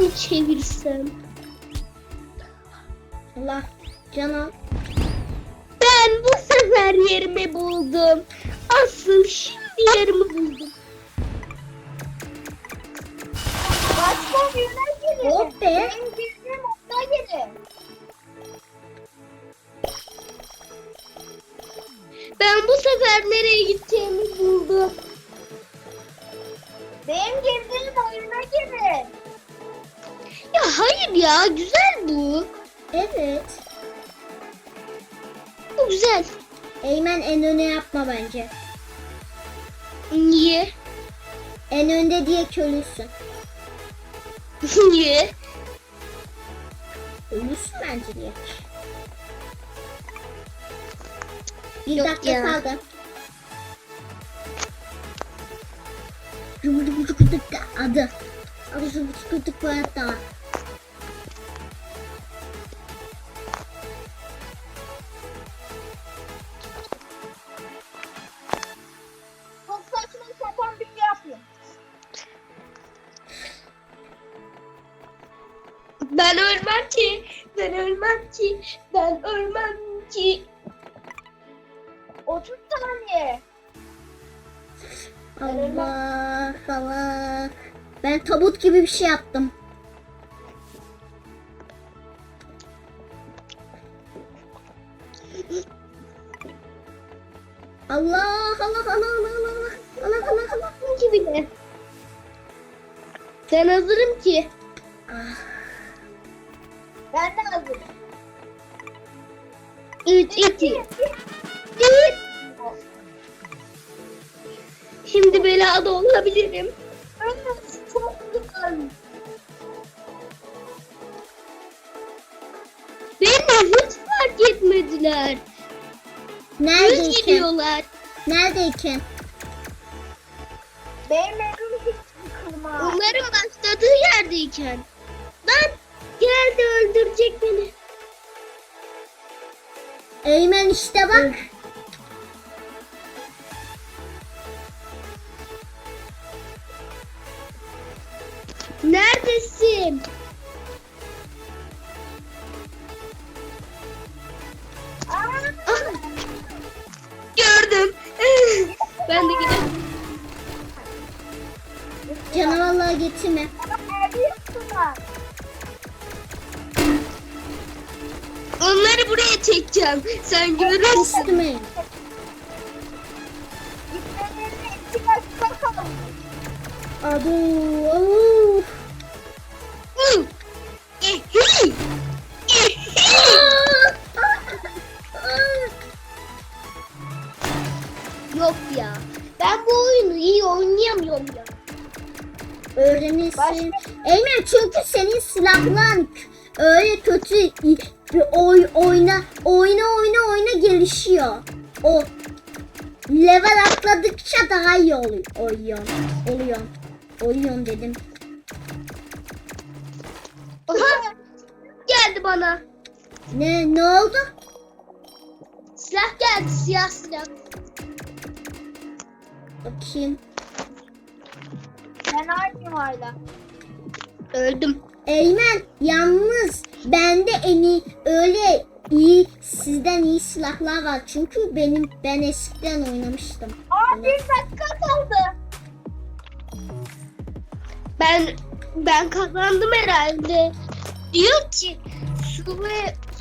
mı çevirsem? Allah canım. Ben bu sefer yerimi buldum. Asıl şimdi yerimi buldum. Başka birine girin. Hop be. Benim girdiğim odaya girin. Ben bu sefer nereye gideceğimi buldum. Benim girdiğim oyuna girin. Ya hayır ya güzel bu. Evet. Bu güzel. Eymen en öne yapma bence. Niye? En önde diye köylüsün. Niye? Ölüsün bence diye. Bir Yok dakika ya. kaldı. Cumhurbaşkanı adı. Adı Cumhurbaşkanı bu hayatta. Ben ölmem ki. Ben ölmem ki. Ben ölmem ki. 30 saniye. Allah Allah. Ben tabut gibi bir şey yaptım. Allah Allah Allah Allah Allah Allah Allah Allah. Ki bile. Ben hazırım ki. 3, 2, 1. Şimdi belada olabilirim. Çok güzel. Beni hiç fark etmediler. Düz Neredeyken? gidiyorlar. Neredeyken? Benim evim hiç yıkılmaz. Onların başladığı yerdeyken. Lan geldi öldürecek beni. Eymen işte bak. Neredesin? Çekeceğim. Sen görürsün. Hı. Ehi. Ehi. Yok ya. Ben bu oyunu iyi oynayamıyorum ya. Öğrenirsin. Başka- Eymen çünkü senin silahlan öyle kötü bir oy oyna oyna oyna oyna gelişiyor. O level atladıkça daha iyi oluyor. Oyuyor. Oluyor. Oyuyor dedim. Aha. Geldi bana. Ne ne oldu? Silah geldi. Siyah silah. Bakayım. Ben aynıyım hala. Öldüm. Eymen yalnız bende en iyi öyle iyi sizden iyi silahlar var. Çünkü benim ben eskiden oynamıştım. Aa bir dakika kaldı. Ben ben kazandım herhalde. Diyor ki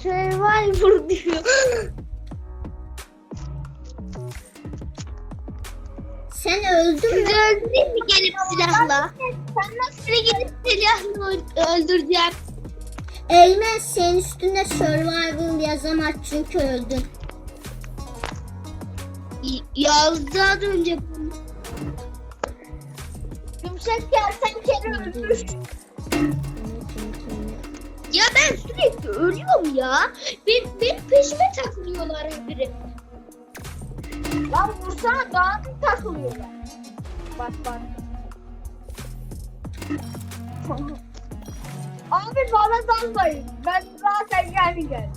Survivor diyor. Sen öldün mü? Öldüreyim mi gelip silahla? Sen nasıl gelip silahla öldüreceğim. Eymen senin üstünde survival yazamaz çünkü öldün. Yazdı az önce. Gümüşek kertenkele ölmüş. Ya ben sürekli ölüyorum ya. Ben, benim peşime takılıyorlar habire. Lan vursana bir takılıyorlar. Bak bak. Abi bana dalmayın. Ben zaten gelmeyeceğim.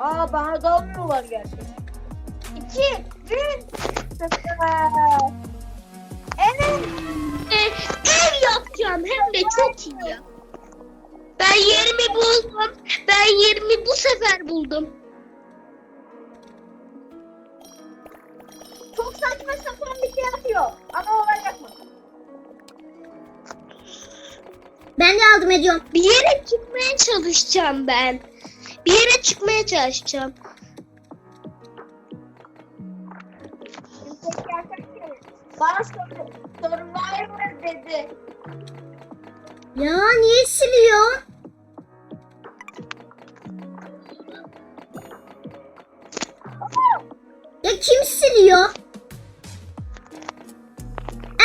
Aa bana dalmıyorlar gerçekten. İki, bir, sıfır. Evet. E, ev yapacağım hem de çok iyi ya. Ben yerimi buldum. Ben yerimi bu sefer buldum. Çok saçma sapan Ben de yardım ediyorum. Bir yere çıkmaya çalışacağım ben. Bir yere çıkmaya çalışacağım. Bana soru, Survivor dedi. Ya niye siliyor? Ya kim siliyor?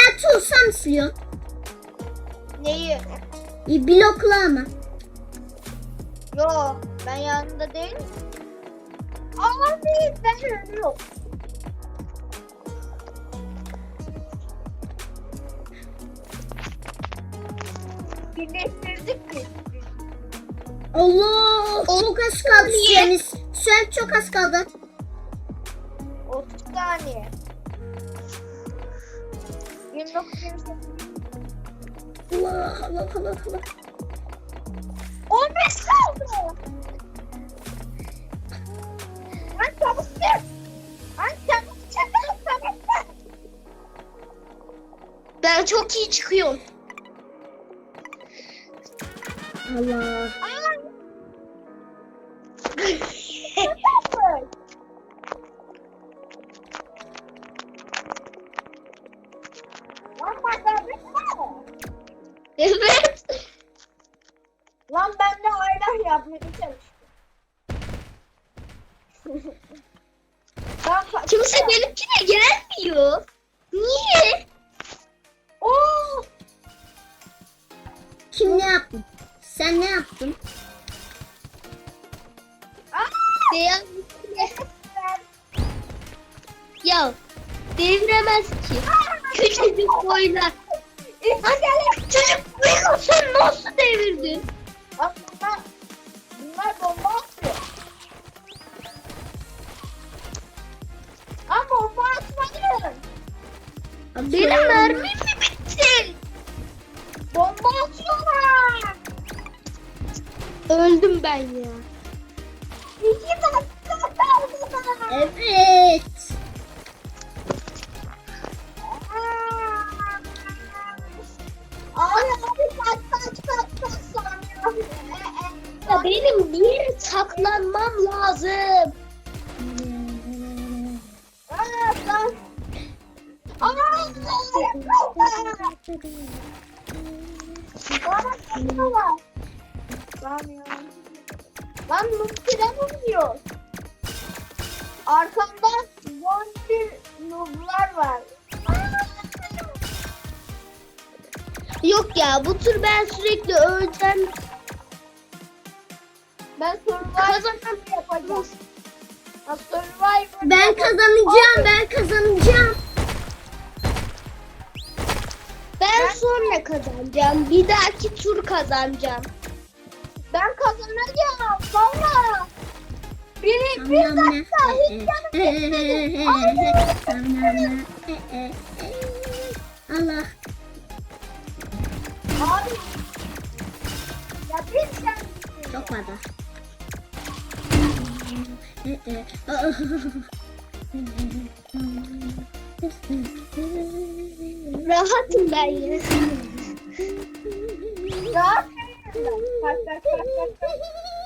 Ertuğrul sen siliyor? Neyi? E, blokla ama. Yo ben yanında değilim. Abi ben ölüyorum. Birleştirdik mi? Allah çok az kaldı süremiz. Sürem çok az kaldı. 30 saniye. 29 28 Allah Allah Allah Allah. 15 kaldı. Lan çabuk çık. Lan çabuk çabuk çık. Ben çok iyi çıkıyorum. Allah. Ay. Evet. Lan ben de aylar yapmaya çalıştım. ben Kimse benimkine gelmiyor. Niye? Oo! Kim ne yaptı? Sen ne yaptın? Beyaz ya deviremez ki. Küçücük. İskele. Çocuk sen nasıl devirdin? Bak bunlar, bomba atıyor. Ama bomba atmayın. Benim mermim mi bitti? Bomba atıyorlar. Öldüm ben ya. İki dakika kaldı. Evet. Benim bir saklanmam lazım. Lan. Ya. Lan bu tren oluyor. Arkamda zombi nublar var. Yok ya bu tur ben sürekli öleceğim. Ben survivor yapacağım. Ben kazanacağım. Ben kazanacağım. Ben sonra kazanacağım. Bir dahaki tur kazanacağım. Ben kazanacağım. Valla. Bir, bir dakika. Hiç canım. Allah. Abi. Ya bir sen. Çok fazla. Rahatım ben ya. Kaç kaç kaç kaç kaç.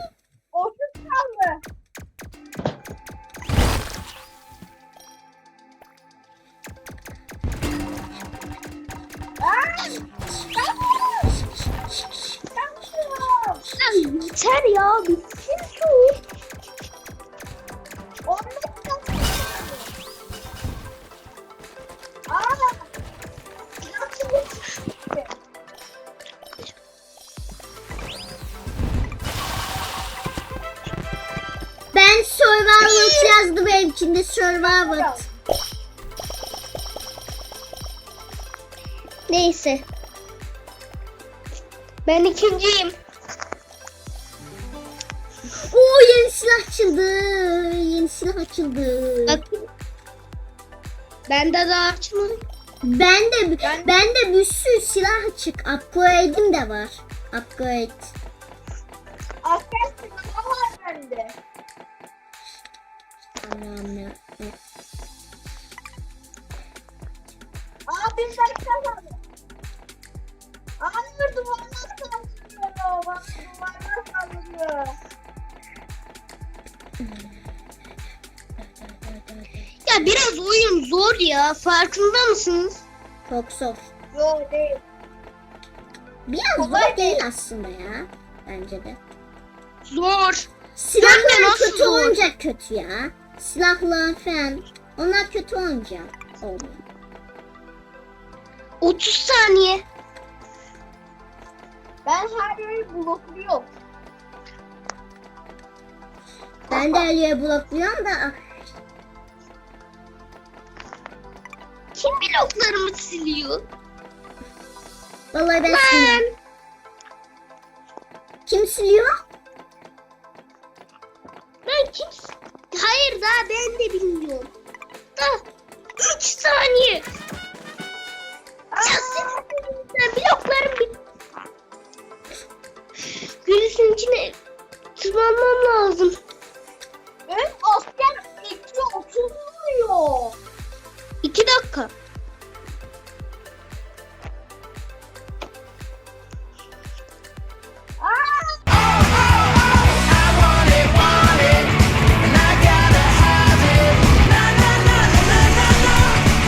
Şimdi Survivor. Neyse. Ben ikinciyim. Oo yeni silah açıldı. Yeni silah açıldı. Bakın. Ben de daha açmadım. Ben de ben, ben de bir sürü silah açık. Upgrade'im de var. Upgrade. Asker silahı var bende. Allah'ım ya. Ne? Aa bir dakika var. Hayır duvarlar saldırıyor. Bak duvarlar saldırıyor. Ya biraz oyun zor ya. Farkında mısınız? Çok zor. Yok değil. Biraz Kolay zor değil aslında ya. Bence de. Zor. Silahlar nasıl kötü zor? olunca kötü ya. Silahlar falan. Onlar kötü olunca olmuyor. 30 saniye. Ben her yeri blokluyorum. Ben de her yere blokluyorum da Kim bloklarımı siliyor? vallahi ben Ben. siliyorum. Kim siliyor? Ben kim? Hayır daha ben de bilmiyorum. Da 3 saniye. Ya bloklarım bit. Gülüsün içine tırmanmam lazım.